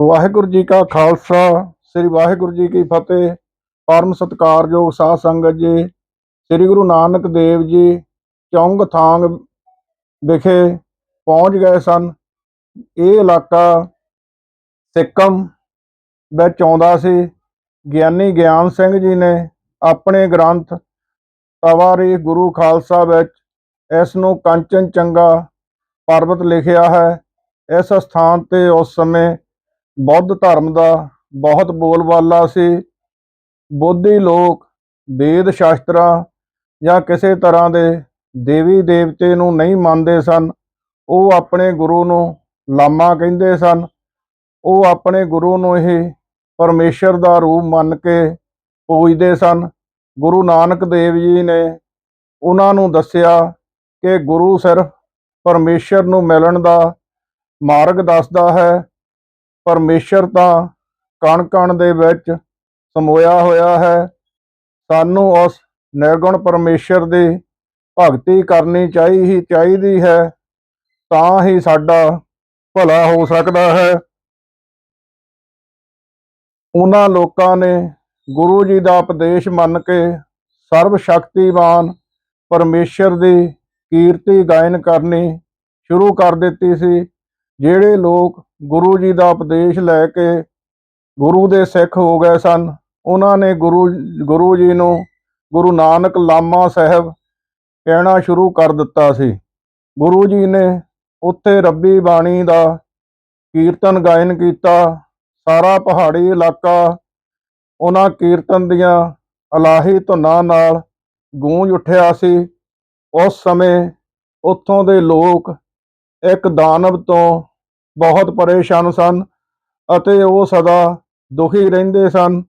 ਵਾਹਿਗੁਰੂ ਜੀ ਕਾ ਖਾਲਸਾ, ਸ੍ਰੀ ਵਾਹਿਗੁਰੂ ਜੀ ਕੀ ਫਤਿਹ। ਪਰਮ ਸਤਿਕਾਰਯੋਗ ਸਾਧ ਸੰਗਤ ਜੀ, ਸ੍ਰੀ ਗੁਰੂ ਨਾਨਕ ਦੇਵ ਜੀ ਚੌਂਗ ਥਾਂਗ ਵਿਖੇ ਪਹੁੰਚ ਗਏ ਸਨ। ਇਹ ਇਲਾਕਾ ਸਿੱਕਮ ਵਿੱਚ ਆਉਂਦਾ ਸੀ। ਗਿਆਨੀ ਗਿਆਨ ਸਿੰਘ ਜੀ ਨੇ ਆਪਣੇ ਗ੍ਰੰਥ ਤਵਾਰੀ ਗੁਰੂ ਖਾਲਸਾ ਵਿੱਚ ਇਸ ਨੂੰ ਕੰਚਨ ਚੰਗਾ ਪਰਬਤ ਲਿਖਿਆ ਹੈ। ਇਸ ਸਥਾਨ ਤੇ ਉਸ ਸਮੇਂ ਬੁੱਧ ਧਰਮ ਦਾ ਬਹੁਤ ਬੋਲਬਾਲਾ ਸੀ। ਬੋਧੀ ਲੋਕ, ਵੇਦ ਸ਼ਾਸਤਰਾਂ ਜਾਂ ਕਿਸੇ ਤਰ੍ਹਾਂ ਦੇ ਦੇਵੀ ਦੇਵਤੇ ਨੂੰ ਨਹੀਂ ਮੰਨਦੇ ਸਨ। ਉਹ ਆਪਣੇ ਗੁਰੂ ਨੂੰ ਲਾਮਾ ਕਹਿੰਦੇ ਸਨ। ਉਹ ਆਪਣੇ ਗੁਰੂ ਨੂੰ ਇਹ ਪਰਮੇਸ਼ਰ ਦਾ ਰੂਪ ਮੰਨ ਕੇ ਪੂਜਦੇ ਸਨ। ਗੁਰੂ ਨਾਨਕ ਦੇਵ ਜੀ ਨੇ ਉਹਨਾਂ ਨੂੰ ਦੱਸਿਆ ਕਿ ਗੁਰੂ ਸਿਰਫ ਪਰਮੇਸ਼ਰ ਨੂੰ ਮਿਲਣ ਦਾ ਮਾਰਗ ਦੱਸਦਾ ਹੈ। ਪਰਮੇਸ਼ਰ ਤਾਂ ਕਣ ਕਣ ਦੇ ਵਿੱਚ ਸਮੋਇਆ ਹੋਇਆ ਹੈ। ਸਾਨੂੰ ਉਸ ਨਿਰਗੁਣ ਪਰਮੇਸ਼ਰ ਦੀ ਭਗਤੀ ਕਰਨੀ ਚਾਹੀਦੀ ਚਾਹੀਦੀ ਹੈ, ਤਾਂ ਹੀ ਸਾਡਾ ਭਲਾ ਹੋ ਸਕਦਾ ਹੈ। ਉਹਨਾਂ ਲੋਕਾਂ ਨੇ ਗੁਰੂ ਜੀ ਦਾ ਉਪਦੇਸ਼ ਮੰਨ ਕੇ ਸਰਵ ਸ਼ਕਤੀਵਾਨ ਪਰਮੇਸ਼ਰ ਦੀ ਕੀਰਤੀ ਗਾਇਨ ਕਰਨੀ ਸ਼ੁਰੂ ਕਰ ਦਿੱਤੀ ਸੀ। ਜਿਹੜੇ ਲੋਕ ਗੁਰੂ ਜੀ ਦਾ ਉਪਦੇਸ਼ ਲੈ ਕੇ ਗੁਰੂ ਦੇ ਸਿੱਖ ਹੋ ਗਏ ਸਨ, ਉਹਨਾਂ ਨੇ ਗੁਰੂ ਗੁਰੂ ਜੀ ਨੂੰ ਗੁਰੂ ਨਾਨਕ ਲਾਮਾ ਸਾਹਿਬ ਕਹਿਣਾ ਸ਼ੁਰੂ ਕਰ ਦਿੱਤਾ ਸੀ। ਗੁਰੂ ਜੀ ਨੇ ਉੱਥੇ ਰੱਬੀ ਬਾਣੀ ਦਾ ਕੀਰਤਨ ਗਾਇਨ ਕੀਤਾ, ਸਾਰਾ ਪਹਾੜੀ ਇਲਾਕਾ ਉਹਨਾਂ ਕੀਰਤਨ ਦੀਆਂ ਅਲਾਹੀ ਧੁਨਾਂ ਨਾਲ ਗੂੰਜ ਉੱਠਿਆ ਸੀ। ਉਸ ਸਮੇਂ ਉੱਥੋਂ ਦੇ ਲੋਕ ਇੱਕ ਦਾਨਵ ਤੋਂ ਬਹੁਤ ਪਰੇਸ਼ਾਨ ਸਨ ਅਤੇ ਉਹ ਸਦਾ ਦੁਖੀ ਰਹਿੰਦੇ ਸਨ।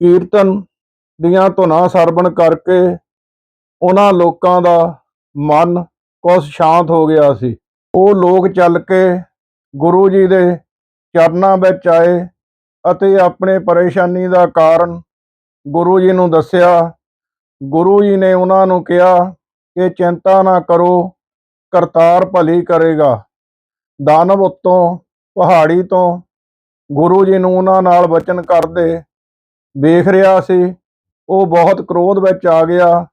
ਕੀਰਤਨ ਦੀਆਂ ਧੁਨਾਂ ਸਰਵਣ ਕਰਕੇ ਉਹਨਾਂ ਲੋਕਾਂ ਦਾ ਮਨ ਕੁਛ ਸ਼ਾਂਤ ਹੋ ਗਿਆ ਸੀ। ਉਹ ਲੋਕ ਚੱਲ ਕੇ ਗੁਰੂ ਜੀ ਦੇ ਚਰਨਾਂ ਵਿੱਚ ਆਏ ਅਤੇ ਆਪਣੇ ਪਰੇਸ਼ਾਨੀ ਦਾ ਕਾਰਨ ਗੁਰੂ ਜੀ ਨੂੰ ਦੱਸਿਆ। ਗੁਰੂ ਜੀ ਨੇ ਉਹਨਾਂ ਨੂੰ ਕਿਹਾ ਕਿ ਚਿੰਤਾ ਨਾ ਕਰੋ, ਕਰਤਾਰ ਭਲੀ ਕਰੇਗਾ। ਦਾਨਵ ਉੱਤੋਂ, ਪਹਾੜੀ ਤੋਂ, ਗੁਰੂ ਜੀ ਨੂੰ ਉਹਨਾਂ ਨਾਲ ਵਚਨ ਕਰਦੇ ਵੇਖ ਰਿਹਾ ਸੀ। ਉਹ ਬਹੁਤ ਕ੍ਰੋਧ ਵਿੱਚ ਆ ਗਿਆ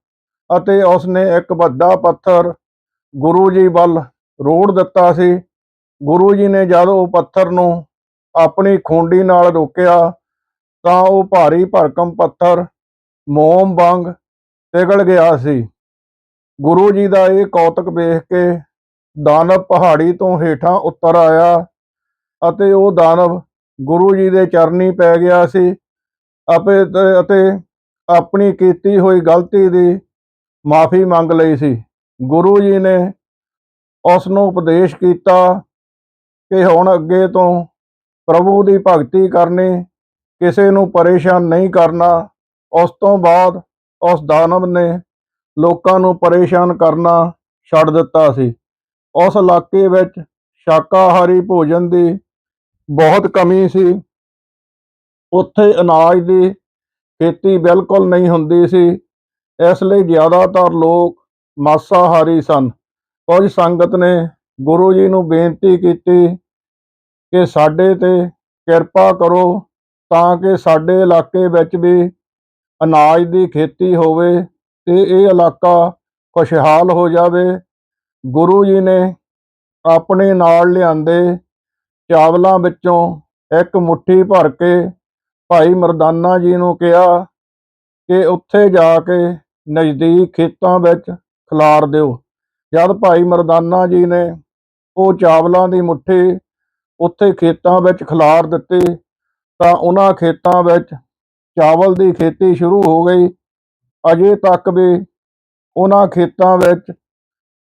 ਅਤੇ ਉਸਨੇ ਇੱਕ ਵੱਡਾ ਪੱਥਰ ਗੁਰੂ ਜੀ ਵੱਲ ਰੋੜ ਦਿੱਤਾ ਸੀ। ਗੁਰੂ ਜੀ ਨੇ ਜਦ ਉਹ ਪੱਥਰ ਨੂੰ ਆਪਣੀ ਖੁੰਡੀ ਨਾਲ ਰੋਕਿਆ ਤਾਂ ਉਹ ਭਾਰੀ ਭਰਕਮ ਪੱਥਰ ਮੋਮ ਵਾਂਗ ਪਿਘਲ ਗਿਆ ਸੀ। ਗੁਰੂ ਜੀ ਦਾ ਇਹ ਕੌਤਕ ਵੇਖ ਕੇ ਦਾਨਵ ਪਹਾੜੀ ਤੋਂ ਹੇਠਾਂ ਉਤਰ ਆਇਆ ਅਤੇ ਉਹ ਦਾਨਵ ਗੁਰੂ ਜੀ ਦੇ ਚਰਨੀ ਪੈ ਗਿਆ ਸੀ ਆਪੇ ਅਤੇ ਆਪਣੀ ਕੀਤੀ ਹੋਈ ਗਲਤੀ ਦੀ ਮਾਫੀ ਮੰਗ ਲਈ ਸੀ। ਗੁਰੂ ਜੀ ਨੇ ਉਸ ਨੂੰ ਉਪਦੇਸ਼ ਕੀਤਾ ਕਿ ਹੁਣ ਅੱਗੇ ਤੋਂ ਪ੍ਰਭੂ ਦੀ ਭਗਤੀ ਕਰਨੀ, ਕਿਸੇ ਨੂੰ ਪਰੇਸ਼ਾਨ ਨਹੀਂ ਕਰਨਾ, ਉਸ ਤੋਂ ਬਾਅਦ ਉਸ ਦਾਨਵ ਨੇ ਲੋਕਾਂ ਨੂੰ ਪਰੇਸ਼ਾਨ ਕਰਨਾ ਛੱਡ ਦਿੱਤਾ ਸੀ। ਉਸ ਇਲਾਕੇ ਵਿੱਚ ਸ਼ਾਕਾਹਾਰੀ ਭੋਜਨ ਦੀ ਬਹੁਤ ਕਮੀ ਸੀ। ਉੱਥੇ ਅਨਾਜ ਦੀ ਖੇਤੀ ਬਿਲਕੁਲ ਨਹੀਂ ਹੁੰਦੀ ਸੀ, ਇਸ ਲਈ ਜ਼ਿਆਦਾਤਰ ਲੋਕ ਮਾਸਾਹਾਰੀ ਸਨ। ਕੁਝ ਸੰਗਤ ਨੇ ਗੁਰੂ ਜੀ ਨੂੰ ਬੇਨਤੀ ਕੀਤੀ ਕਿ ਸਾਡੇ ਤੇ ਕਿਰਪਾ ਕਰੋ ਤਾਂ ਕਿ ਸਾਡੇ ਇਲਾਕੇ ਵਿੱਚ ਵੀ ਅਨਾਜ ਦੀ ਖੇਤੀ ਹੋਵੇ ਤੇ ਇਹ ਇਲਾਕਾ ਖੁਸ਼ਹਾਲ ਹੋ ਜਾਵੇ ਗੁਰੂ ਜੀ ਨੇ ਆਪਣੇ ਨਾਲ ਲਿਆਂਦੇ ਚਾਵਲਾਂ ਵਿੱਚੋਂ ਇੱਕ ਮੁਠੀ ਭਰ ਕੇ ਭਾਈ ਮਰਦਾਨਾ ਜੀ ਨੂੰ ਕਿਹਾ ਕਿ ਉੱਥੇ ਜਾ ਕੇ ਨਜ਼ਦੀਕ ਖੇਤਾਂ ਵਿੱਚ ਖਿਲਾਰ ਦਿਓ। ਜਦ ਭਾਈ ਮਰਦਾਨਾ ਜੀ ਨੇ ਉਹ ਚਾਵਲਾਂ ਦੀ ਮੁੱਠੀ ਉੱਥੇ ਖੇਤਾਂ ਵਿੱਚ ਖਿਲਾਰ ਦਿੱਤੀ ਤਾਂ ਉਹਨਾਂ ਖੇਤਾਂ ਵਿੱਚ ਚਾਵਲ ਦੀ ਖੇਤੀ ਸ਼ੁਰੂ ਹੋ ਗਈ। ਅਜੇ ਤੱਕ ਵੀ ਉਹਨਾਂ ਖੇਤਾਂ ਵਿੱਚ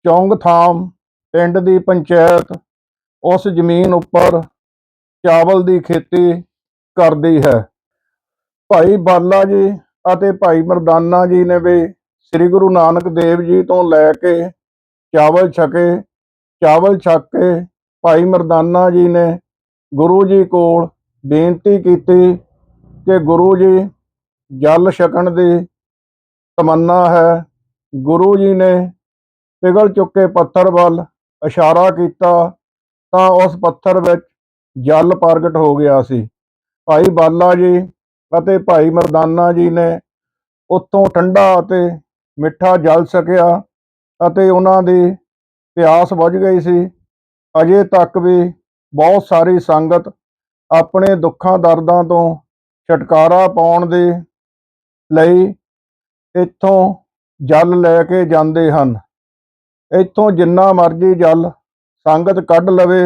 ਚੌਂਗਥਾਮ ਪਿੰਡ ਦੀ ਪੰਚਾਇਤ, ਉਸ ਜ਼ਮੀਨ ਉੱਪਰ ਚਾਵਲ ਦੀ ਖੇਤੀ ਕਰਦੀ ਹੈ। ਭਾਈ ਬਾਲਾ ਜੀ ਅਤੇ ਭਾਈ ਮਰਦਾਨਾ ਜੀ ਨੇ ਵੀ ਸ੍ਰੀ ਗੁਰੂ ਨਾਨਕ ਦੇਵ ਜੀ ਤੋਂ ਲੈ ਕੇ ਚਾਵਲ ਛਕੇ, ਚਾਵਲ ਛਕ ਕੇ ਭਾਈ ਮਰਦਾਨਾ ਜੀ ਨੇ ਗੁਰੂ ਜੀ ਕੋਲ ਬੇਨਤੀ ਕੀਤੀ ਕਿ ਗੁਰੂ ਜੀ ਜਲ ਛਕਣ ਦੀ ਤਮੰਨਾ ਹੈ। ਗੁਰੂ ਜੀ ਨੇ ਪਿਘਲ ਚੁੱਕੇ ਪੱਥਰ ਵੱਲ ਇਸ਼ਾਰਾ ਕੀਤਾ ਤਾਂ ਉਸ ਪੱਥਰ ਵਿੱਚ ਜਲ ਪ੍ਰਗਟ ਹੋ ਗਿਆ ਸੀ। ਭਾਈ ਬਾਲਾ ਜੀ ਅਤੇ ਭਾਈ ਮਰਦਾਨਾ ਜੀ ਨੇ ਉੱਥੋਂ ਠੰਡਾ ਅਤੇ ਮਿੱਠਾ ਜਲ ਸਕਿਆ ਅਤੇ ਉਹਨਾਂ ਦੀ ਪਿਆਸ ਬੁਝ ਗਈ ਸੀ। ਅਜੇ ਤੱਕ ਵੀ ਬਹੁਤ ਸਾਰੀ ਸੰਗਤ ਆਪਣੇ ਦੁੱਖਾਂ ਦਰਦਾਂ ਤੋਂ ਛੁਟਕਾਰਾ ਪਾਉਣ ਦੇ ਲਈ ਇੱਥੋਂ ਜਲ ਲੈ ਕੇ ਜਾਂਦੇ ਹਨ। ਇੱਥੋਂ ਜਿੰਨਾ ਮਰਜ਼ੀ ਜਲ ਸੰਗਤ ਕੱਢ ਲਵੇ,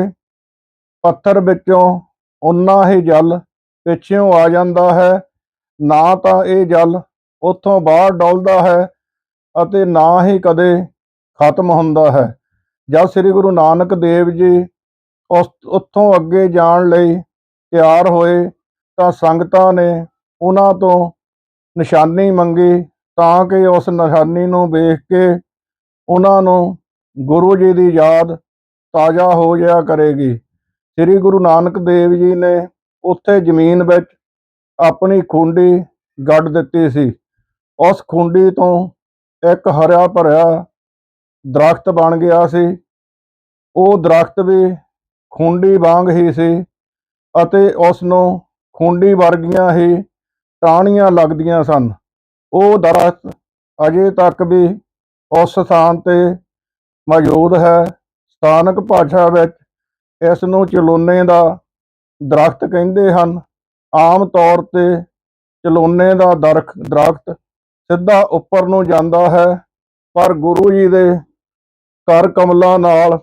ਪੱਥਰ ਵਿੱਚੋਂ ਉਨਾ ਹੀ ਜਲ ਪਿੱਛਿਓਂ ਆ ਜਾਂਦਾ ਹੈ। ਨਾ ਤਾਂ ਇਹ ਜਲ ਉੱਥੋਂ ਬਾਹਰ ਡੋਲਦਾ ਹੈ ਅਤੇ ਨਾ ਹੀ ਕਦੇ ਖਤਮ ਹੁੰਦਾ ਹੈ। ਜਦ ਸ੍ਰੀ ਗੁਰੂ ਨਾਨਕ ਦੇਵ ਜੀ ਉਸ, ਉੱਥੋਂ ਅੱਗੇ ਜਾਣ ਲਈ ਤਿਆਰ ਹੋਏ ਤਾਂ ਸੰਗਤਾਂ ਨੇ ਉਹਨਾਂ ਤੋਂ ਨਿਸ਼ਾਨੀ ਮੰਗੀ ਤਾਂ ਕਿ ਉਸ ਨਿਸ਼ਾਨੀ ਨੂੰ ਵੇਖ ਕੇ ਉਹਨਾਂ ਨੂੰ ਗੁਰੂ ਜੀ ਦੀ ਯਾਦ ਤਾਜ਼ਾ ਹੋ ਜਾਇਆ ਕਰੇਗੀ। ਸ੍ਰੀ ਗੁਰੂ ਨਾਨਕ ਦੇਵ ਜੀ ਨੇ ਉੱਥੇ ਜ਼ਮੀਨ ਵਿੱਚ ਆਪਣੀ ਖੁੰਡੀ ਗੱਡ ਦਿੱਤੀ ਸੀ। ਉਸ ਖੁੰਡੀ ਤੋਂ ਇੱਕ ਹਰਿਆ ਭਰਿਆ ਦਰਖਤ ਬਣ ਗਿਆ ਸੀ। ਉਹ ਦਰਖਤ ਵੀ ਖੁੰਡੀ ਵਾਂਗ ਹੀ ਸੀ ਅਤੇ ਉਸ ਨੂੰ ਖੁੰਡੀ ਵਰਗੀਆਂ ਹੀ ਟਾਹਣੀਆਂ ਲੱਗਦੀਆਂ ਸਨ। ਉਹ ਦਰਖਤ ਅਜੇ ਤੱਕ ਵੀ ਉਸ ਸਥਾਨ ਤੇ ਮੌਜੂਦ ਹੈ। ਸਥਾਨਕ ਭਾਸ਼ਾ ਵਿੱਚ ਇਸ ਨੂੰ ਚਲੋਨੇ ਦਾ ਦਰਖਤ ਕਹਿੰਦੇ ਹਨ। ਆਮ ਤੌਰ ਤੇ ਚਲੋਨੇ ਦਾ ਦਰਖ, ਦਰਖਤ ਸਿੱਧਾ ਉੱਪਰ ਨੂੰ ਜਾਂਦਾ ਹੈ, ਪਰ ਗੁਰੂ ਜੀ ਦੇ ਕਰ ਕਮਲਾਂ ਨਾਲ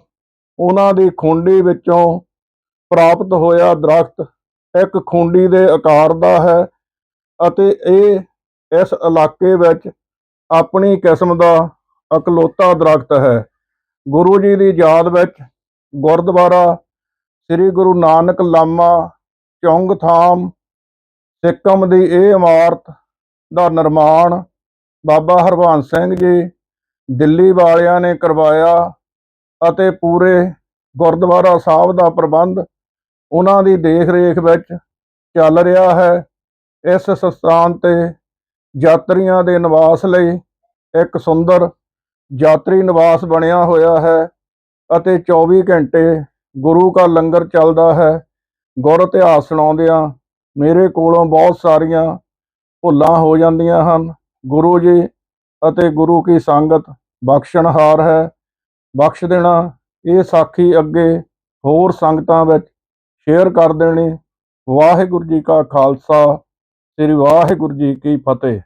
ਉਹਨਾਂ ਦੀ ਖੁੰਡੀ ਵਿੱਚੋਂ ਪ੍ਰਾਪਤ ਹੋਇਆ ਦਰਖਤ ਇੱਕ ਖੁੰਡੀ ਦੇ ਆਕਾਰ ਦਾ ਹੈ ਅਤੇ ਇਹ ਇਸ ਇਲਾਕੇ ਵਿੱਚ ਆਪਣੀ ਕਿਸਮ ਦਾ ਇਕਲੌਤਾ ਦਰਖਤ ਹੈ। ਗੁਰੂ ਜੀ ਦੀ ਯਾਦ ਵਿੱਚ ਗੁਰਦੁਆਰਾ ਸ੍ਰੀ ਗੁਰੂ ਨਾਨਕ ਲਾਮਾ ਚੌਂਗਥਾਮ ਸਿੱਕਮ ਦੀ ਇਹ ਇਮਾਰਤ ਦਾ ਨਿਰਮਾਣ ਬਾਬਾ ਹਰਭੰਸ ਸਿੰਘ ਜੀ ਦਿੱਲੀ ਵਾਲਿਆਂ ਨੇ ਕਰਵਾਇਆ ਅਤੇ ਪੂਰੇ ਗੁਰਦੁਆਰਾ ਸਾਹਿਬ ਦਾ ਪ੍ਰਬੰਧ ਉਹਨਾਂ ਦੀ ਦੇਖ-ਰੇਖ ਵਿੱਚ ਚੱਲ ਰਿਹਾ ਹੈ। ਇਸ ਸਥਾਨ ਤੇ ਯਾਤਰੀਆਂ ਦੇ ਨਿਵਾਸ ਲਈ ਇੱਕ ਸੁੰਦਰ ਯਾਤਰੀ ਨਿਵਾਸ ਬਣਿਆ ਹੋਇਆ ਹੈ ਅਤੇ 24 ਘੰਟੇ ਗੁਰੂ ਕਾ ਲੰਗਰ ਚੱਲਦਾ ਹੈ। ਗੁਰ ਇਤਿਹਾਸ ਸੁਣਾਉਂਦਿਆਂ ਮੇਰੇ ਕੋਲੋਂ ਬਹੁਤ ਸਾਰੀਆਂ ਭੁੱਲਾਂ ਹੋ ਜਾਂਦੀਆਂ ਹਨ। ਗੁਰੂ ਜੀ ਅਤੇ ਗੁਰੂ ਕੀ ਸੰਗਤ ਬਖਸ਼ਣਹਾਰ ਹੈ। ਬਖਸ਼ ਦੇਣਾ ਇਹ ਸਾਖੀ ਅੱਗੇ ਹੋਰ ਸੰਗਤਾਂ ਵਿੱਚ ਸ਼ੇਅਰ ਕਰ ਦੇਣੀ। ਵਾਹਿਗੁਰੂ ਜੀ ਕਾ ਖਾਲਸਾ, ਸ੍ਰੀ ਵਾਹਿਗੁਰੂ ਜੀ ਕੀ ਫਤਿਹ।